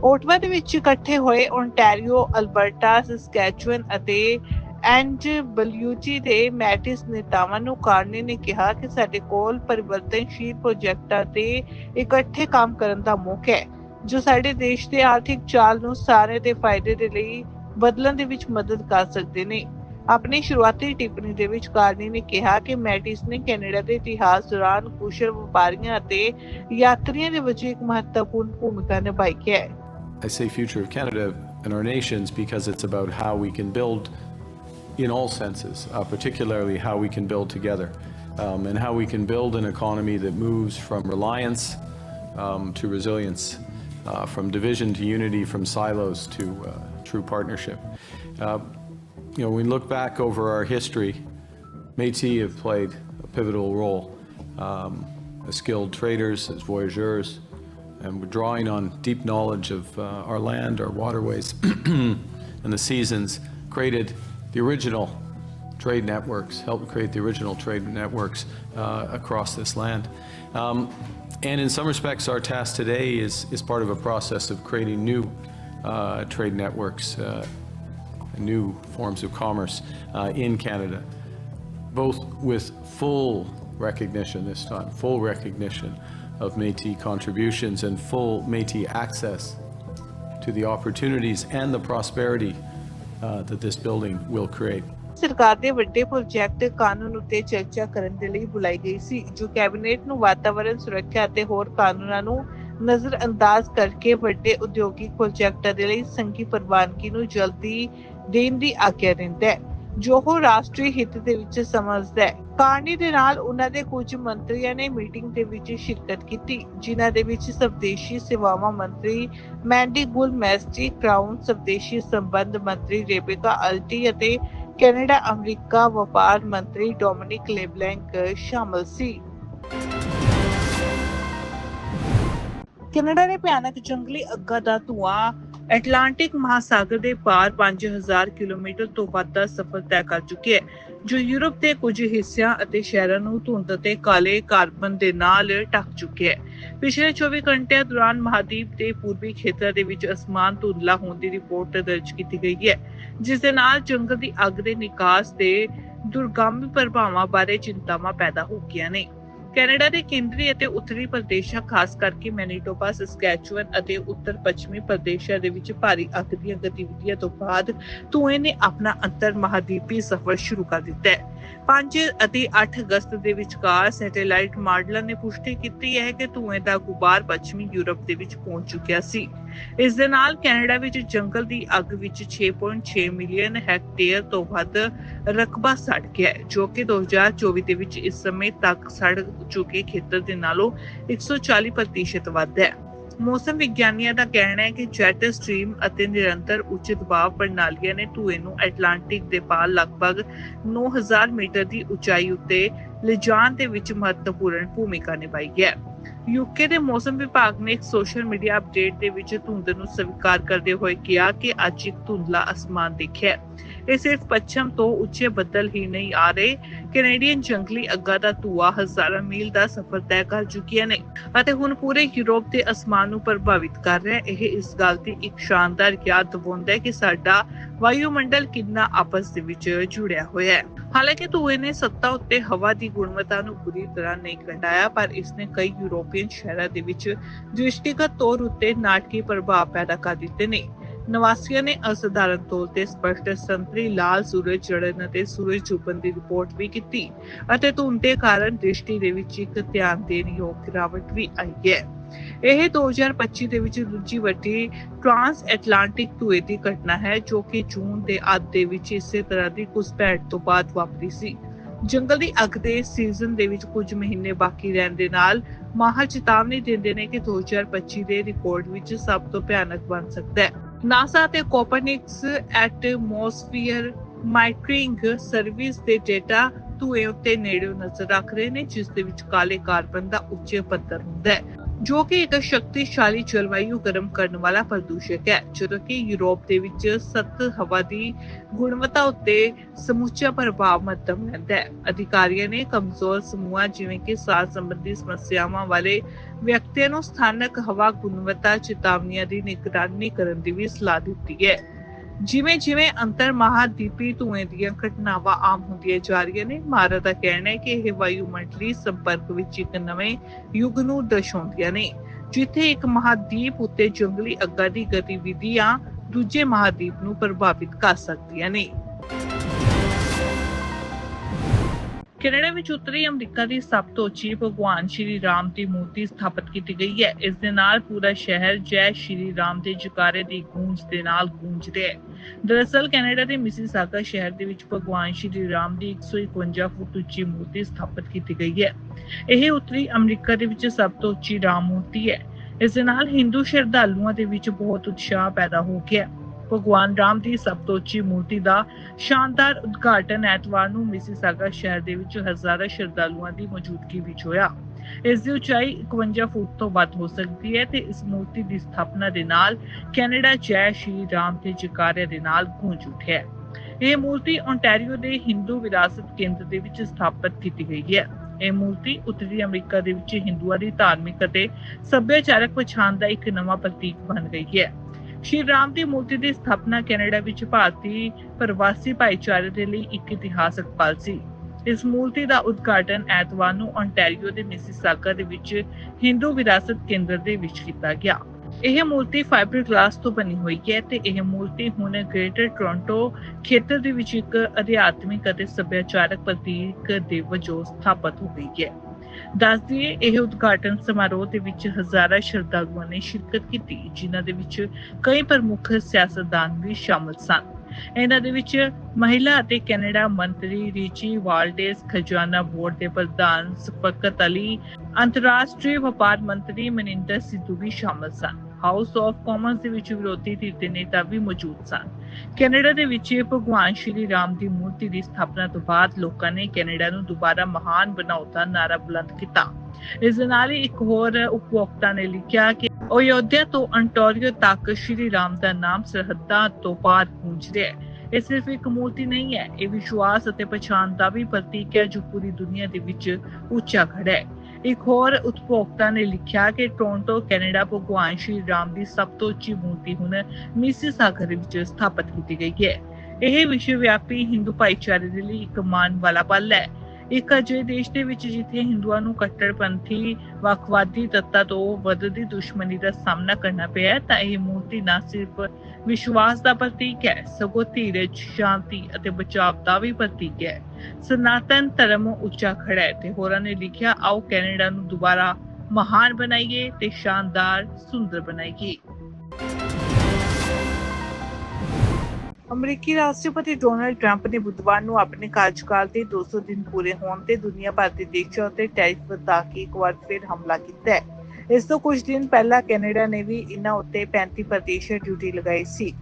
Ottawa ਦੇ ਵਿੱਚ ਇਕੱਠੇ ਹੋਏ Ontario Alberta Saskatchewan ਅਤੇ and ਬਲਯੂਜੀ ਦੇ Métis ਨੇਤਾਵਾਂ ਨੂੰ ਕਾਰਨੇ ਨੇ ਕਿਹਾ ਕਿ ਸਾਡੇ ਕੋਲ ਪਰਿਵਰਤਨਸ਼ੀਲ ਪ੍ਰੋਜੈਕਟਾਂ ਤੇ ਇਕੱਠੇ ਕੰਮ ਕਰਨ ਦਾ ਮੌਕਾ ਹੈ, ਜੋ ਸਾਡੇ ਦੇਸ਼ ਦੇ ਆਰਥਿਕ ਚਾਲ ਨੂੰ ਸਾਰੇ ਦੇ ਫਾਇਦੇ ਦੇ ਲਈ ਬਦਲਣ ਦੇ ਵਿੱਚ ਮਦਦ ਕਰ ਸਕਦੇ ਨੇ। ਆਪਣੀ ਸ਼ੁਰੂਆਤੀ ਟਿੱਪਣੀ ਦੇ ਵਿੱਚ ਕਾਰਨੀ ਨੇ ਕਿਹਾ ਕਿ ਮੈਟਿਸ ਨੇ ਕੈਨੇਡਾ ਦੇ ਇਤਿਹਾਸ ਦੌਰਾਨ ਕੁਸ਼ਲ ਵਪਾਰੀਆਂ ਅਤੇ ਯਾਤਰੀਆਂ ਦੇ ਵਿੱਚ ਇੱਕ ਮਹੱਤਵਪੂਰਨ ਭੂਮਿਕਾ ਨਿਭਾਈ ਹੈ। I say future of Canada and our nations because it's about how we can build in all senses, uh, particularly how we can build together um, and how we can build an economy that moves from reliance um, to resilience, uh, from division to unity, from silos to uh, true partnership. Uh, you know, when we look back over our history, Métis have played a pivotal role um, as skilled traders, as voyageurs, and we're drawing on deep knowledge of uh, our land, our waterways, [CLEARS THROAT] and the seasons, created the original trade networks, helped create the original trade networks uh, across this land. Um, and in some respects, our task today is, is part of a process of creating new uh, trade networks, uh, new forms of commerce uh, in Canada both with full recognition this time, full recognition of Métis contributions and full Métis access to the opportunities and the prosperity uh, that this building will create. ਸਰਕਾਰ ਦੇ ਵੱਡੇ project ਕਾਨੂੰਨ ਉੱਤੇ ਚਰਚਾ ਕਰਨ ਦੇ ਲਈ ਬੁਲਾਈ ਗਈ ਸੀ ਜੋ ਕੈਬਨਿਟ ਨੂੰ ਵਾਤਾਵਰਣ ਸੁਰੱਖਿਆ ਅਤੇ ਹੋਰ ਕਾਨੂੰਨਾਂ ਨੂੰ ਨਜ਼ਰਅੰਦਾਜ਼ ਕਰਕੇ ਵੱਡੇ ਉਦਯੋਗਿਕ ਪ੍ਰੋਜੈਕਟਾਂ ਦੇ ਲਈ ਸੰਘੀ ਪ੍ਰਵਾਨਗੀ ਨੂੰ ਜਲਦੀ ਦੇਣ ਦੀ ਆਗਿਆ ਦਿੰਦਾ ਹੈ ਜੋ ਉਹ ਰਾਸ਼ਟਰੀ ਹਿੱਤ ਦੇ ਵਿੱਚ ਸਮਝਦਾ ਹੈ। ਕਾਰਨੀ ਦੇ ਨਾਲ ਉਹਨਾਂ ਦੇ ਕੁਝ ਮੰਤਰੀਆਂ ਨੇ ਮੀਟਿੰਗ ਦੇ ਵਿੱਚ ਸ਼ਿਰਕਤ ਕੀਤੀ, ਜਿਨ੍ਹਾਂ ਦੇ ਵਿੱਚ ਸਵਦੇਸ਼ੀ ਸੇਵਾਵਾਂ ਮੰਤਰੀ ਮੈਂਡੀ ਗੁਲ ਮੈਸਟੀ ਕ੍ਰਾਊਨ ਸਵਦੇਸ਼ੀ ਸੰਬੰਧ ਮੰਤਰੀ ਰੇਬੇਕਾ ਅਲਟੀ ਅਤੇ ਕੈਨੇਡਾ, ਅਮਰੀਕਾ ਵਪਾਰ ਮੰਤਰੀ ਡੋਮਿਨਿਕ ਲੇਬਲੈਂਕ ਸ਼ਾਮਲ ਸੀ। ਕੈਨੇਡਾ ਦੇ ਭਿਆਨਕ ਜੰਗਲੀ ਅੱਗਾਂ ਦਾ ਧੂਆਂ ਐਟਲਾਂਟਿਕ ਮਹਾਸਾਗਰ ਦੇ ਪਾਰ 5000 ਕਿਲੋਮੀਟਰ ਤੋਂ ਵੱਧ ਦਾ ਸਫ਼ਰ ਤੈਅ ਕਰ ਚੁੱਕਿਆ ਹੈ, ਜੋ ਯੂਰਪ ਦੇ ਕੁਝ ਹਿੱਸਿਆਂ ਅਤੇ ਸ਼ਹਿਰਾਂ ਨੂੰ ਧੁੰਦ ਅਤੇ ਕਾਲੇ ਕਾਰਬਨ ਦੇ ਨਾਲ ਢੱਕ ਚੁੱਕਿਆ ਹੈ। ਪਿਛਲੇ 24 ਘੰਟਿਆਂ ਦੌਰਾਨ ਮਹਾਦੀਪ ਦੇ ਪੂਰਬੀ ਖੇਤਰ ਦੇ ਵਿੱਚ ਅਸਮਾਨ ਧੁੰਦਲਾ ਹੋਣ ਦੀ ਰਿਪੋਰਟ ਦਰਜ ਕੀਤੀ ਗਈ ਹੈ, ਜਿਸ ਦੇ ਨਾਲ ਜੰਗਲ ਦੀ ਅੱਗ ਦੇ ਨਿਕਾਸ ਦੇ ਦੁਰਗਾਮੀ ਪ੍ਰਭਾਵਾਂ ਬਾਰੇ ਚਿੰਤਾਵਾਂ ਪੈਦਾ ਹੋ ਗਈਆਂ ਨੇ। ਕੈਨੇਡਾ ਦੇ ਕੇਂਦਰੀ ਅਤੇ ਉੱਤਰੀ ਪ੍ਰਦੇਸ਼ਾਂ, ਖਾਸ ਕਰਕੇ ਮੈਨੀਟੋਬਾ ਸਸਕੈਚੁਅਨ ਅਤੇ ਉੱਤਰ ਪੱਛਮੀ ਪ੍ਰਦੇਸ਼ਾਂ ਦੇ ਵਿੱਚ ਭਾਰੀ ਅੱਗ ਦੀਆਂ ਗਤੀਵਿਧੀਆਂ ਤੋਂ ਬਾਅਦ ਧੂਏ ਨੇ ਆਪਣਾ ਅੰਤਰ ਮਹਾਦੀਪੀ ਸਫ਼ਰ ਸ਼ੁਰੂ ਕਰ ਦਿੱਤਾ ਹੈ। 5 ਅਤੇ 8 ਅਗਸਤ ਦੇ ਵਿਚਕਾਰ ਸੈਟੇਲਾਈਟ ਮਾਡਲਾਂ ਨੇ ਪੁਸ਼ਟੀ ਕੀਤੀ ਹੈ ਕਿ ਧੂਏ ਦਾ ਗੁਬਾਰ ਪੱਛਮੀ ਯੂਰਪ ਦੇ ਵਿੱਚ ਪਹੁੰਚ ਚੁੱਕਿਆ ਸੀ। ਇਸ ਦੇ ਨਾਲ ਕੈਨੇਡਾ ਵਿੱਚ ਜੰਗਲ ਦੀ ਅੱਗ ਵਿੱਚ 6.6 ਮਿਲੀਅਨ ਹੈਕਟੇਅਰ ਤੋਂ ਵੱਧ ਰਕਬਾ ਸੜ ਗਿਆ ਜੋ ਕਿ 2024 ਦੇ ਵਿੱਚ ਇਸ ਸਮੇਂ ਤੱਕ ਸੜ ਚੁੱਕੇ ਖੇਤਰ ਦੇ ਨਾਲੋਂ 140% ਵੱਧ ਹੈ। ਮੌਸਮ ਵਿਗਿਆਨੀਆਂ ਦਾ ਕਹਿਣਾ ਹੈ ਕਿ ਜੈਟ ਸਟ੍ਰੀਮ ਅਤੇ ਨਿਰੰਤਰ ਉੱਚ ਦਬਾਅ ਪ੍ਰਣਾਲੀਆਂ ਨੇ ਧੂਏ ਨੂੰ ਐਟਲਾਂਟਿਕ ਦੇ ਪਾਰ ਲਗਭਗ 9000 ਮੀਟਰ ਦੀ ਉਚਾਈ ਉੱਤੇ ਲਿਜਾਣ ਦੇ ਵਿੱਚ ਮਹੱਤਵਪੂਰਨ ਭੂਮਿਕਾ ਨਿਭਾਈ ਹੈ। ਯੂਕੇ ਦੇ ਮੌਸਮ ਵਿਭਾਗ ਨੇ ਇੱਕ ਸੋਸ਼ਲ ਮੀਡੀਆ ਅਪਡੇਟ ਦੇ ਵਿੱਚ ਧੁੰਦ ਨੂੰ ਸਵੀਕਾਰ ਕਰਦੇ ਹੋਏ ਕਿਹਾ ਕਿ ਅੱਜ ਇੱਕ ਧੁੰਦਲਾ ਅਸਮਾਨ ਦੇਖਿਆ ਇਹ ਸਿਰਫ ਪੱਛਮ ਤੋਂ ਉੱਚੇ ਬੱਦਲ ਹੀ ਨਹੀਂ ਆ ਰਹੇ। ਕੈਨੇਡੀਅਨ ਜੰਗਲੀ ਅੱਗਾਂ ਦਾ ਧੂਆ ਹਜ਼ਾਰਾਂ ਮੀਲ ਦਾ ਸਫ਼ਰ ਤੈਅ ਕਰ ਚੁੱਕੀਆਂ ਨੇ ਅਤੇ ਹੁਣ ਪੂਰੇ ਯੂਰਪ ਦੇ ਅਸਮਾਨ ਨੂੰ ਪ੍ਰਭਾਵਿਤ ਕਰ ਰਿਹਾ ਇਹ ਇਸ ਗੱਲ ਦੀ ਇੱਕ ਸ਼ਾਨਦਾਰ ਯਾਦ ਦਿਵਾਉਂਦਾ ਹੈ ਕਿ ਸਾਡਾ ਵਾਯੂਮੰਡਲ ਕਿੰਨਾ ਆਪਸ ਦੇ ਵਿੱਚ ਜੁੜਿਆ ਹੋਇਆ ਹੈ। ਹਾਲਾਂਕਿ ਧੂਏ ਨੇ ਸੱਤਾ ਉੱਤੇ ਹਵਾ ਦੀ ਗੁਣਵੱਤਾ ਨੂੰ ਬੁਰੀ ਤਰ੍ਹਾਂ ਨਹੀਂ ਘਟਾਇਆ, ਪਰ ਇਸ ਨੇ ਕਈ ਯੂਰੋਪੀਅਨ ਸ਼ਹਿਰਾਂ ਦੇ ਵਿੱਚ ਦ੍ਰਿਸ਼ਟੀਗਤ ਤੌਰ ਉੱਤੇ ਨਾਟਕੀ ਪ੍ਰਭਾਵ ਪੈਦਾ ਕਰ ਦਿੱਤੇ ਨੇ। ਨਿਵਾਸੀਆਂ ਨੇ ਅਸਧਾਰਨ ਤੌਰ ਤੇ ਸਪਸ਼ਟ ਸੰਤਰੀ ਲਾਲ ਸੂਰਜ ਚੜ੍ਹਨ ਅਤੇ ਸੂਰਜ ਡੁੱਬਣ ਦੀ ਰਿਪੋਰਟ ਵੀ ਕੀਤੀ ਅਤੇ ਧੁੰਦ ਦੇ ਕਾਰਨ ਦ੍ਰਿਸ਼ਟੀ ਦੇ ਵਿੱਚ ਇੱਕ ਧਿਆਨ ਦੇਣ ਯੋਗ ਗਿਰਾਵਟ ਵੀ ਆਈ ਹੈ। ਇਹ 2025 ਦੇ ਵਿੱਚ ਦੂਜੀ ਵੱਡੀ ਟ੍ਰਾਂਸ ਐਟਲਾਂਟਿਕ ਧੂਏ ਦੀ ਘਟਨਾ ਹੈ ਜੋ ਕਿ ਜੂਨ ਦੇ ਅੱਧ ਦੇ ਵਿੱਚ ਇਸੇ ਤਰ੍ਹਾਂ ਦੀ ਘੁਸਪੈਠ ਤੋਂ ਬਾਅਦ ਵਾਪਰੀ ਸੀ। ਜੰਗਲ ਦੀ ਅੱਗ ਦੇ ਸੀਜ਼ਨ ਦੇ ਵਿੱਚ ਕੁਝ ਮਹੀਨੇ ਬਾਕੀ ਰਹਿਣ ਦੇ ਨਾਲ ਮਾਹਰ ਚੇਤਾਵਨੀ ਦਿੰਦੇ ਨੇ ਕਿ 2025 ਦੇ ਰਿਕਾਰਡ ਵਿੱਚ ਸਭ ਤੋਂ ਭਿਆਨਕ ਬਣ ਸਕਦਾ ਹੈ। ਨਾਸਾ ਤੇ ਕੋਪਰਨਿਕਸ ਐਟਮੋਸਫੀਅਰ ਮਾਈਟਰਿੰਗ ਸਰਵਿਸ ਦੇ ਡਾਟਾ ਧੂਏ ਉੱਤੇ ਨੇੜੇ ਨਜ਼ਰ ਰੱਖ ਰਹੇ ਨੇ, ਜਿਸ ਦੇ ਵਿੱਚ ਕਾਲੇ ਕਾਰਬਨ ਦਾ ਉੱਚ ਪੱਧਰ ਹੁੰਦਾ ਹੈ। ਜੋ ਕਿ ਇੱਕ ਸ਼ਕਤੀਸ਼ਾਲੀ ਜਲਵਾਯੂ ਗਰਮ ਕਰਨ ਵਾਲਾ ਪ੍ਰਦੂਸ਼ਕ ਹੈ, ਜਦੋਂ ਕਿ ਯੂਰਪ ਦੇ ਵਿੱਚ ਸਖਤ ਹਵਾ ਦੀ ਗੁਣਵੱਤਾ ਉੱਤੇ ਸਮੁੱਚਾ ਪ੍ਰਭਾਵ ਮੱਧਮ ਰਹਿੰਦਾ ਹੈ। ਅਧਿਕਾਰੀਆਂ ਨੇ ਕਮਜ਼ੋਰ ਸਮੂਹਾਂ ਜਿਵੇਂ ਕਿ ਸਾਹ ਸੰਬੰਧੀ ਸਮੱਸਿਆਵਾਂ ਵਾਲੇ ਵਿਅਕਤੀਆਂ ਨੂੰ ਸਥਾਨਕ ਹਵਾ ਗੁਣਵੱਤਾ ਚੇਤਾਵਨੀਆਂ ਦੀ ਨਿਗਰਾਨੀ ਕਰਨ ਦੀ ਵੀ ਸਲਾਹ ਦਿੱਤੀ ਹੈ। ਜਿਵੇਂ ਜਿਵੇਂ ਅੰਤਰ ਮਹਾਦੀਪੀ ਧੂਏ ਦੀਆਂ ਘਟਨਾਵਾਂ ਆਮ ਹੁੰਦੀਆਂ ਜਾ ਰਹੀਆਂ ਨੇ ਮਾਰਾ ਦਾ ਕਹਿਣਾ ਹੈ ਕਿ ਇਹ ਵਾਯੂਮੰਡਲੀ ਸੰਪਰਕ ਵਿੱਚ ਇੱਕ ਨਵੇਂ ਯੁੱਗ ਨੂੰ ਦਰਸਾਉਂਦੀਆਂ ਨੇ, ਜਿੱਥੇ ਇੱਕ ਮਹਾਦੀਪ ਉੱਤੇ ਜੰਗਲੀ ਅੱਗਾਂ ਦੀ ਗਤੀਵਿਧੀਆਂ ਦੂਜੇ ਮਹਾਦੀਪ ਨੂੰ ਪ੍ਰਭਾਵਿਤ ਕਰ ਸਕਦੀਆਂ ਨੇ। ਕੈਨੇਡਾ ਵਿੱਚ ਉੱਤਰੀ ਅਮਰੀਕਾ ਦੀ ਸਭ ਤੋਂ ਉੱਚੀ ਭਗਵਾਨ ਸ਼੍ਰੀ ਰਾਮ ਦੀ ਮੂਰਤੀ ਸਥਾਪਿਤ ਕੀਤੀ ਗਈ ਹੈ? ਇਸ ਦੇ ਨਾਲ ਪੂਰਾ ਸ਼ਹਿਰ ਜੈ ਸ਼੍ਰੀ ਰਾਮ ਦੇ ਜਕਾਰੇ ਦੀ ਗੂੰਜ ਦੇ ਨਾਲ ਗੂੰਜ ਰਿਹਾ ਹੈ। ਦਰਅਸਲ, ਕੈਨੇਡਾ ਦੇ ਮਿਸੀਸਾਗਾ ਸ਼ਹਿਰ ਦੇ ਵਿੱਚ ਭਗਵਾਨ ਸ਼੍ਰੀ ਰਾਮ ਦੀ 151 ਫੁੱਟ ਉੱਚੀ ਮੂਰਤੀ ਸਥਾਪਿਤ ਕੀਤੀ ਗਈ ਹੈ। ਇਹ ਉੱਤਰੀ ਅਮਰੀਕਾ ਦੇ ਵਿੱਚ ਸਭ ਤੋਂ ਉੱਚੀ ਰਾਮ ਮੂਰਤੀ ਹੈ। ਇਸ ਦੇ ਨਾਲ ਹਿੰਦੂ ਸ਼ਰਧਾਲੂਆਂ ਦੇ ਵਿੱਚ ਬਹੁਤ ਉਤਸ਼ਾਹ ਪੈਦਾ ਹੋ ਗਿਆ ਭਗਵਾਨ ਰਾਮ ਦੀ ਸਭ ਤੋਂ ਉੱਚੀ ਮੂਰਤੀ ਦਾ ਸ਼ਾਨਦਾਰ ਉਦਘਾਟਨ ਐਤਵਾਰ ਨੂੰ ਮਿਸੀਸਾਗਾ ਸ਼ਹਿਰ ਦੇ ਵਿੱਚ ਹਜ਼ਾਰਾਂ ਸ਼ਰਧਾਲੂਆਂ ਦੀ ਮੌਜੂਦਗੀ ਵਿੱਚ ਹੋਇਆ। ਇਸ ਦੀ ਉਚਾਈ 51 ਫੁੱਟ ਤੋਂ ਵੱਧ ਹੋ ਸਕਦੀ ਹੈ ਤੇ ਇਸ ਮੂਰਤੀ ਦੀ ਸਥਾਪਨਾ ਦੇ ਨਾਲ ਕੈਨੇਡਾ ਜੈ ਸ਼੍ਰੀ ਰਾਮ ਦੇ ਜਕਾਰੇ ਦੇ ਨਾਲ ਗੂੰਜ ਉੱਠਿਆ ਹੈ। ਇਹ ਮੂਰਤੀ ਓਨਟਾਰੀਓ ਦੇ ਹਿੰਦੂ ਵਿਰਾਸਤ ਕੇਂਦਰ ਦੇ ਵਿੱਚ ਸਥਾਪਿਤ ਕੀਤੀ ਗਈ ਹੈ। ਇਹ ਮੂਰਤੀ ਉੱਤਰੀ ਅਮਰੀਕਾ ਦੇ ਵਿੱਚ ਹਿੰਦੂਆਂ ਦੀ ਧਾਰਮਿਕ ਅਤੇ ਸੱਭਿਆਚਾਰਕ ਪਛਾਣ ਦਾ ਇੱਕ ਨਵਾਂ ਪ੍ਰਤੀਕ ਬਣ ਗਈ ਹੈ। ਸ਼੍ਰੀ ਰਾਮ ਦੀ ਮੂਰਤੀ ਦੀ ਸਥਾਪਨਾ ਕੈਨੇਡਾ ਵਿੱਚ ਭਾਰਤੀ ਪ੍ਰਵਾਸੀ ਭਾਈਚਾਰੇ ਦੇ ਲਈ ਇੱਕ ਇਤਿਹਾਸਕ ਪਲ ਸੀ। ਇਸ ਮੂਰਤੀ ਦਾ ਉਦਘਾਟਨ ਐਤਵਾਰ ਨੂੰ ਓਨਟਾਰੀਓ ਦੇ ਮਿਸੀਸਾਗਾ ਦੇ ਵਿੱਚ ਹਿੰਦੂ ਵਿਰਾਸਤ ਕੇਂਦਰ ਦੇ ਵਿੱਚ ਕੀਤਾ ਗਿਆ। ਇਹ ਮੂਰਤੀ ਫਾਈਬਰ ਗਲਾਸ ਤੋਂ ਬਣੀ ਹੋਈ ਹੈ ਤੇ ਇਹ ਮੂਰਤੀ ਹੁਣ ਗ੍ਰੇਟਰ ਟੋਰਾਂਟੋ ਖੇਤਰ ਦੇ ਵਿੱਚ ਇੱਕ ਅਧਿਆਤਮਿਕ ਅਤੇ ਸੱਭਿਆਚਾਰਕ ਪ੍ਰਤੀਕ ਦੇ ਵਜੋਂ ਸਥਾਪਿਤ ਹੋ ਗਈ ਹੈ। ਦੱਸ ਦਈਏ ਇਹ ਉਦਘਾਟਨ ਸਮਾਰੋਹ ਦੇ ਵਿੱਚ ਹਜ਼ਾਰਾਂ ਸ਼ਰਧਾਲੂਆਂ ਨੇ ਸ਼ਿਰਕਤ ਕੀਤੀ, ਜਿਨ੍ਹਾਂ ਦੇ ਵਿੱਚ ਕਈ ਪ੍ਰਮੁੱਖ ਸਿਆਸਤਦਾਨ ਵੀ ਸ਼ਾਮਲ ਸਨ। ਇਹਨਾਂ ਦੇ ਵਿੱਚ ਮਹਿਲਾ ਅਤੇ ਕੈਨੇਡਾ ਮੰਤਰੀ ਰੀਚੀ ਵਾਲਡੇਸ ਖਜ਼ਾਨਾ ਬੋਰਡ ਦੇ ਪ੍ਰਧਾਨ ਸਫਕਤ ਅਲੀ, ਅੰਤਰਰਾਸ਼ਟਰੀ ਵਪਾਰ ਮੰਤਰੀ ਮਨਿੰਦਰ ਸਿੱਧੂ ਵੀ ਸ਼ਾਮਲ ਸਨ। ਹਾਊਸ ਆਫ ਕਾਮਨਸ ਦੇ ਵਿੱਚ ਵਿਰੋਧੀ ਧਿਰ ਦੇ ਨੇਤਾ ਵੀ ਮੌਜੂਦ ਸਨ। ਕੈਨੇਡਾ ਦੇ ਵਿੱਚ ਭਗਵਾਨ ਸ਼੍ਰੀ ਰਾਮ ਦੀ ਮੂਰਤੀ ਦੀ ਸਥਾਪਨਾ ਤੋਂ ਬਾਅਦ ਲੋਕਾਂ ਨੇ ਕੈਨੇਡਾ ਨੂੰ ਦੁਬਾਰਾ ਮਹਾਨ ਬਣਾਉਣ ਦਾ ਨਾਰਾ ਬੁਲੰਦ ਕੀਤਾ। ਇਸ ਦੇ ਨਾਲ ਹੀ ਇੱਕ ਹੋਰ ਉਪਭੋਗਤਾ ਨੇ ਲਿਖਿਆ ਕਿ ਅਯੋਧਿਆ ਤੋਂ ਅੰਟੋਰੀਓ ਤੱਕ ਸ਼੍ਰੀ ਰਾਮ ਦਾ ਨਾਮ ਸਰਹੱਦਾਂ ਤੋਂ ਪਾਰ ਗੂੰਜ ਰਿਹਾ ਹੈ। ਇਹ ਸਿਰਫ ਇੱਕ ਮੂਰਤੀ ਨਹੀਂ ਹੈ, ਇਹ ਵਿਸ਼ਵਾਸ ਅਤੇ ਪਛਾਣ ਦਾ ਵੀ ਪ੍ਰਤੀਕ ਹੈ ਜੋ ਪੂਰੀ ਦੁਨੀਆ ਦੇ ਵਿੱਚ ਉੱਚਾ ਖੜਾ ਹੈ। ਇੱਕ ਹੋਰ ਉਪਭੋਗਤਾ ਨੇ ਲਿਖਿਆ ਕਿ ਟੋਰਾਂਟੋ, ਕੈਨੇਡਾ ਭਗਵਾਨ ਸ਼੍ਰੀ ਰਾਮ ਦੀ ਸਭ ਤੋਂ ਉੱਚੀ ਮੂਰਤੀ ਹੁਣ ਮਿਸੀਸਾਗਾ ਵਿੱਚ ਸਥਾਪਿਤ ਕੀਤੀ ਗਈ ਹੈ। ਇਹ ਵਿਸ਼ਵ ਵਿਆਪੀ ਹਿੰਦੂ ਭਾਈਚਾਰੇ ਦੇ ਲਈ ਇੱਕ ਮਾਣ ਵਾਲਾ ਪਲ ਹੈ। ਇੱਕ ਅਜਿਹੇ ਦੇਸ਼ ਦੇ ਵਿੱਚ ਜਿੱਥੇ ਹਿੰਦੂਆਂ ਨੂੰ ਕੱਟੜਪੰਥੀ, ਵੱਖਵਾਦੀ ਤੱਤਾਂ ਤੋਂ ਵੱਧਦੀ ਦੁਸ਼ਮਣੀ ਦਾ ਸਾਹਮਣਾ ਕਰਨਾ ਪਿਆ ਤਾਂ ਇਹ ਮੂਰਤੀ ਨਾ ਸਿਰਫ ਵਿਸ਼ਵਾਸ ਦਾ ਪ੍ਰਤੀਕ ਹੈ, ਸਗੋਂ ਧੀਰਜ, ਸ਼ਾਂਤੀ ਅਤੇ ਬਚਾਵ ਦਾ ਵੀ ਪ੍ਰਤੀਕ ਹੈ। ਸਨਾਤਨ ਧਰਮ ਉੱਚਾ ਖੜਾ ਹੈ ਤੇ ਹੋਰਾਂ ਨੇ ਲਿਖਿਆ, ਆਓ ਕੈਨੇਡਾ ਨੂੰ ਦੁਬਾਰਾ ਮਹਾਨ ਬਣਾਈਏ ਤੇ ਸ਼ਾਨਦਾਰ, ਸੁੰਦਰ ਬਣਾਈਏ। ਅਮਰੀਕੀ ਰਾਸ਼ਟਰਪਤੀ ਡੋਨਾਲਡ ਟਰੰਪ ਨੇ ਬੁੱਧਵਾਰ ਨੂੰ ਆਪਣੇ ਕਾਰਜਕਾਲ ਦੇ 200 ਦਿਨ ਪੂਰੇ ਹੋਣ ਤੇ ਦੁਨੀਆ ਭਰ ਦੇ ਦੇਸ਼ਾਂ ਉੱਤੇ ਟੈਰਿਫ ਵਧਾ ਕੇ ਇੱਕ ਵਾਰ ਫਿਰ ਹਮਲਾ ਕੀਤਾ ਹੈ। ਇਸ ਤੋਂ ਕੁਝ ਦਿਨ ਪਹਿਲਾਂ ਕੈਨੇਡਾ ਨੇ ਵੀ ਇਹਨਾਂ ਉੱਤੇ 35% ਡਿਊਟੀ ਲਗਾਈ ਸੀ।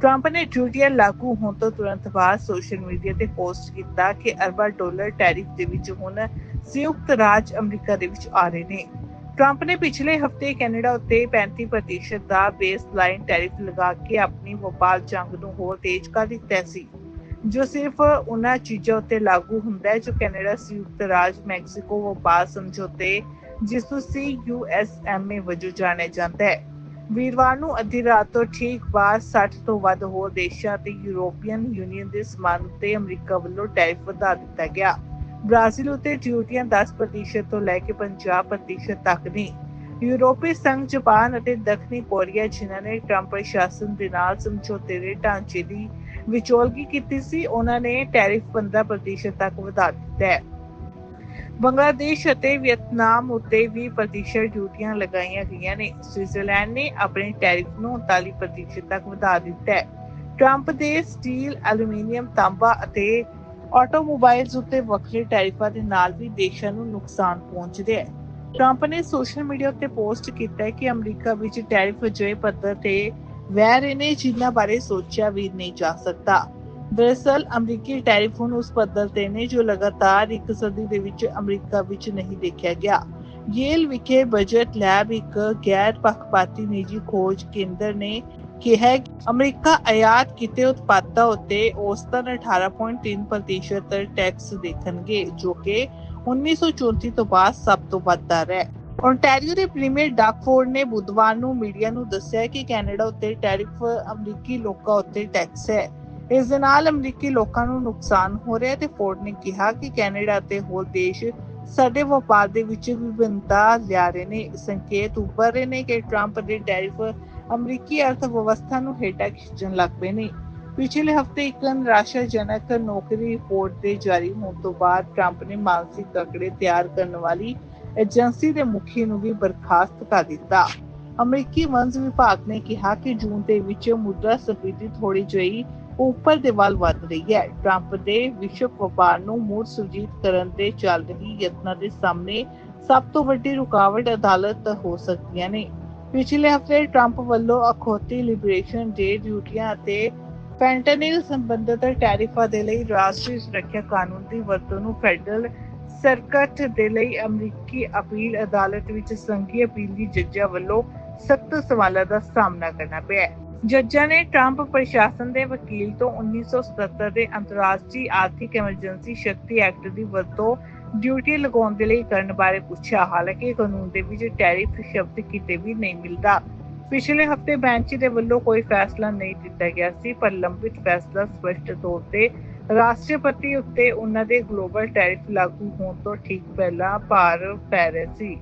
ਟਰੰਪ ਨੇ ਡਿਊਟੀਆਂ ਲਾਗੂ ਹੋਣ ਤੋਂ ਤੁਰੰਤ ਬਾਅਦ ਸੋਸ਼ਲ ਮੀਡੀਆ ਤੇ ਪੋਸਟ ਕੀਤਾ ਕਿ ਅਰਬਾਂ ਡਾਲਰ ਟੈਰਿਫ ਦੇ ਵਿੱਚ ਹੁਣ ਸੰਯੁਕਤ ਰਾਜ ਅਮਰੀਕਾ ਦੇ ਵਿੱਚ ਆ ਰਹੇ ਨੇ। ਟਰੰਪ ਨੇ ਪਿਛਲੇ ਹਫ਼ਤੇ ਕੈਨੇਡਾ ਉੱਤੇ 35% ਦਾ ਬੇਸਲਾਈਨ ਟੈਰਿਫ ਲਗਾ ਕੇ ਆਪਣੀ ਵਪਾਰ ਜੰਗ ਨੂੰ ਹੋਰ ਤੇਜ਼ ਕਰ ਦਿੱਤਾ ਸੀ, ਜੋ ਸਿਰਫ ਉਹਨਾਂ ਚੀਜ਼ਾਂ ਉੱਤੇ ਲਾਗੂ ਹੁੰਦਾ ਹੈ ਜੋ ਕੈਨੇਡਾ ਸੰਯੁਕਤ ਰਾਜ ਮੈਕਸੀਕੋ ਵਪਾਰ ਸਮਝੌਤੇ, ਜਿਸ ਨੂੰ ਸੀਯੂਐਸਐਮਏ ਵਜੋਂ ਜਾਣਿਆ ਜਾਂਦਾ ਹੈ। ਵੀਰਵਾਰ ਨੂੰ ਅੱਧੀ ਰਾਤ ਤੋਂ ਠੀਕ ਬਾਅਦ 60 ਤੋਂ ਵੱਧ ਹੋਰ ਦੇਸ਼ਾਂ ਤੇ ਯੂਰੋਪੀਅਨ ਯੂਨੀਅਨ ਦੇ ਸਮਾਨ ਉੱਤੇ ਅਮਰੀਕਾ ਵੱਲੋਂ ਟੈਰਿਫ ਵਧਾ ਦਿੱਤਾ ਗਿਆ। ਬ੍ਰਾਜ਼ੀਲ ਉੱਤੇ ਡਿਊਟੀਆਂ 10% ਤੋਂ ਲੈ ਕੇ 50% ਤੱਕ ਨੇ। ਯੂਰਪੀ ਸੰਘ ਜਾਪਾਨ ਅਤੇ ਦੱਖਣੀ ਕੋਰੀਆ ਜਿਨ੍ਹਾਂ ਨੇ ਟਰੰਪ ਪ੍ਰਸ਼ਾਸਨ ਦੇ ਨਾਲ ਸਮਝੌਤੇ ਦੇ ਢਾਂਚੇ ਦੀ ਵਿਚੋਲਗੀ ਕੀਤੀ ਸੀ ਉਹਨਾਂ ਨੇ ਟੈਰਿਫ 15% ਤੱਕ ਵਧਾ ਦਿੱਤਾ ਹੈ। ਬੰਗਲਾਦੇਸ਼ ਅਤੇ ਵੀਅਤਨਾਮ ਉੱਤੇ 20% ਡਿਊਟੀਆਂ ਲਗਾਈਆਂ ਗਈਆਂ ਨੇ। ਸਵਿਟਜ਼ਰਲੈਂਡ ਨੇ ਆਪਣੇ ਟੈਰਿਫ ਨੂੰ 39% ਤੱਕ ਵਧਾ ਦਿੱਤਾ ਹੈ। ਟਰੰਪ ਦੇ ਸਟੀਲ, ਐਲੂਮੀਨੀਅਮ, ਤਾਂਬਾ ਅਤੇ ਆਟੋਮੋਬਾਈਲਸ ਉੱਤੇ ਵੱਖਰੇ ਟੈਰਿਫਾਂ ਦੇ ਨਾਲ ਵੀ ਦੇਸ਼ਾਂ ਨੂੰ ਨੁਕਸਾਨ ਪਹੁੰਚ ਹੈ ਟਰੰਪ ਨੇ ਸੋਸ਼ਲ ਮੀਡੀਆ ਉੱਤੇ ਪੋਸਟ ਕੀਤਾ ਹੈ ਕਿ ਅਮਰੀਕਾ ਵਿੱਚ ਟੈਰਿਫ ਅਜਿਹੇ ਪੱਧਰ ਤੇ ਵਹਿ ਰਹੇ ਨੇ, ਜਿਨ੍ਹਾਂ ਬਾਰੇ ਸੋਚਿਆ ਵੀ ਨਹੀਂ ਜਾ ਸਕਦਾ। ਦਰਅਸਲ, ਅਮਰੀਕੀ ਟੈਰਿਫ ਹੁਣ ਉਸ ਪੱਧਰ ਤੇ ਨੇ ਜੋ ਲਗਾਤਾਰ ਇੱਕ ਸਦੀ ਦੇ ਵਿੱਚ ਅਮਰੀਕਾ ਵਿੱਚ ਨਹੀਂ ਦੇਖਿਆ ਗਿਆ। ਯੇਲ ਵਿਖੇ ਬਜਟ ਲੈਬ ਇੱਕ ਗੈਰ ਪੱਖਪਾਤੀ ਨਿੱਜੀ ਖੋਜ ਕੇਂਦਰ ਨੇ ਕਿਹਾ ਹੈ ਕਿ ਅਮਰੀਕਾ ਆਯਾਤ ਕੀਤੇ ਉਤਪਾਦਾਂ ਉੱਤੇ ਔਸਤਨ 18.3% ਟੈਕਸ ਦੇਖਣਗੇ, ਜੋ ਕਿ 1934 ਤੋਂ ਬਾਅਦ ਸਭ ਤੋਂ ਵੱਧ ਦਰ ਹੈ ਓਨਟਾਰੀਓ ਦੇ ਪ੍ਰੀਮੀਅਰ ਡਾਕ ਨੇ ਬੁੱਧਵਾਰ ਨੂੰ ਮੀਡੀਆ ਨੂੰ ਦੱਸਿਆ ਕਿ ਕੈਨੇਡਾ ਉੱਤੇ ਟੈਰਿਫ ਅਮਰੀਕੀ ਲੋਕਾਂ ਉੱਤੇ ਟੈਕਸ ਹੈ। ਇਸ ਦੇ ਨਾਲ ਅਮਰੀਕੀ ਲੋਕਾਂ ਨੂੰ ਨੁਕਸਾਨ ਹੋ ਰਿਹਾ ਤੇ ਫੋਰਡ ਨੇ ਕਿਹਾ ਕਿ ਕੈਨੇਡਾ ਅਤੇ ਹੋਰ ਦੇਸ਼ ਸਾਡੇ ਵਪਾਰ ਦੇ ਵਿੱਚ ਵਿਭਿੰਨਤਾ ਲਿਆ ਰਹੇ ਨੇ। ਸੰਕੇਤ ਉੱਭਰ ਰਹੇ ਨੇ ਕਿ ਟਰੰਪ ਦੇ ਟੈਰਿਫ ਅਮਰੀਕੀ ਅਰਥ ਵਿਵਸਥਾ ਨੂੰ ਹੇਠਾਂ ਖਿੱਚਣ ਲੱਗ ਪਏ ਨੇ। ਪਿਛਲੇ ਹਫ਼ਤੇ ਇੱਕ ਨਿਰਾਸ਼ਾਜਨਕ ਨੌਕਰੀ ਰਿਪੋਰਟ ਦੇ ਜਾਰੀ ਹੋਣ ਤੋਂ ਬਾਅਦ ਟਰੰਪ ਨੇ ਮਾਨਸਿਕ ਅੰਕੜੇ ਤਿਆਰ ਕਰਨ ਵਾਲੀ ਏਜੰਸੀ ਦੇ ਮੁਖੀ ਨੂੰ ਵੀ ਬਰਖਾਸਤ ਕਰ ਦਿੱਤਾ। ਅਮਰੀਕੀ ਵਣਜ ਵਿਭਾਗ ਨੇ ਕਿਹਾ ਕਿ ਜੂਨ ਦੇ ਵਿੱਚ ਮੁਦਰਾ ਸਫੀਤੀ ਥੋੜੀ ਜਿਹੀ ਉੱਪਰ ਦੇ ਵੱਲ ਵੱਧ ਰਹੀ ਹੈ। ਟਰੰਪ ਦੇ ਵਿਸ਼ਵ ਵਪਾਰ ਨੂੰ ਮੁੜ ਸੁਰਜੀਤ ਕਰਨ ਦੇ ਚੱਲ ਰਹੀ ਯਤਨਾਂ ਦੇ ਸਾਹਮਣੇ ਸਭ ਤੋਂ ਵੱਡੀ ਰੁਕਾਵਟ ਅਦਾਲਤ ਹੋ ਸਕਦੀਆਂ ਨੇ। ਪਿਛਲੇ ਹਫ਼ਤੇ ਟਰੰਪ ਵੱਲੋਂ ਅਖੌਤੀ ਲਿਬਰੇਸ਼ਨ ਡੇ ਡਿਊਟੀਆਂ ਅਤੇ ਫੈਂਟਨਿਲ ਸੰਬੰਧਿਤ ਟੈਰਿਫਾਂ ਦੇ ਲਈ ਰਾਸ਼ਟਰੀ ਸੁਰੱਖਿਆ ਕਾਨੂੰਨ ਦੀ ਵਰਤੋਂ ਨੂੰ ਫੈਡਰਲ ਸਰਕਟ ਦੇ ਲਈ ਅਮਰੀਕੀ ਅਪੀਲ ਅਦਾਲਤ ਵਿੱਚ ਸੰਘੀ ਅਪੀਲੀ ਜੱਜਾਂ ਵੱਲੋਂ ਸਖਤ ਸਵਾਲਾਂ ਦਾ ਸਾਹਮਣਾ ਕਰਨਾ ਪਿਆ ਹੈ। ਜੱਜਾਂ ਨੇ ਟਰੰਪ ਪ੍ਰਸ਼ਾਸਨ ਦੇ ਵਕੀਲ ਤੋਂ 1977 ਦੇ ਅੰਤਰਰਾਸ਼ਟਰੀ ਆਰਥਿਕ ਐਮਰਜੈਂਸੀ ਸ਼ਕਤੀ ਐਕਟ ਦੀ ਵਰਤੋਂ ਡਿਊਟੀ ਲਗਾਉਣ ਦੇ ਲਈ ਕਰਨ ਬਾਰੇ ਪੁੱਛਿਆ। ਹਾਲਾਂਕਿ ਕਾਨੂੰਨ ਦੇ ਵਿੱਚ ਟੈਰਿਫ ਸ਼ਬਦ ਕਿਤੇ ਵੀ ਨਹੀਂ ਮਿਲਦਾ। ਪਿਛਲੇ ਹਫ਼ਤੇ ਬੈਂਚ ਦੇ ਵੱਲੋਂ ਕੋਈ ਫੈਸਲਾ ਨਹੀਂ ਦਿੱਤਾ ਗਿਆ ਸੀ, ਪਰ ਲੰਬਿਤ ਫੈਸਲਾ ਸਪਸ਼ਟ ਤੌਰ ਤੇ ਰਾਸ਼ਟਰਪਤੀ ਉੱਤੇ ਉਹਨਾਂ ਦੇ ਗਲੋਬਲ ਟੈਰਿਫ ਲਾਗੂ ਹੋਣ ਤੋਂ ਠੀਕ ਪਹਿਲਾਂ ਭਾਰ ਪੈ ਰਿਹਾ ਸੀ।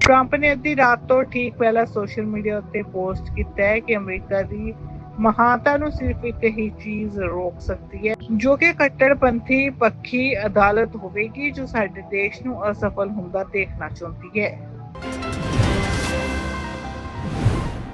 ਟਰੰਪ ਨੇ ਅੱਧੀ ਰਾਤ ਤੋਂ ਠੀਕ ਪਹਿਲਾਂ ਸੋਸ਼ਲ ਮੀਡੀਆ ਉੱਤੇ ਪੋਸਟ ਕੀਤਾ ਹੈ ਕਿ ਅਮਰੀਕਾ ਦੀ ਮਹਾਨਤਾ ਨੂੰ ਸਿਰਫ ਇੱਕ ਹੀ ਚੀਜ਼ ਰੋਕ ਸਕਦੀ ਹੈ, ਜੋ ਕਿ ਕੱਟੜਪੰਥੀ ਪੱਖੀ ਅਦਾਲਤ ਹੋਵੇਗੀ, ਜੋ ਸਾਡੇ ਦੇਸ਼ ਨੂੰ ਅਸਫਲ ਹੁੰਦਾ ਦੇਖਣਾ ਚਾਹੁੰਦੀ ਹੈ।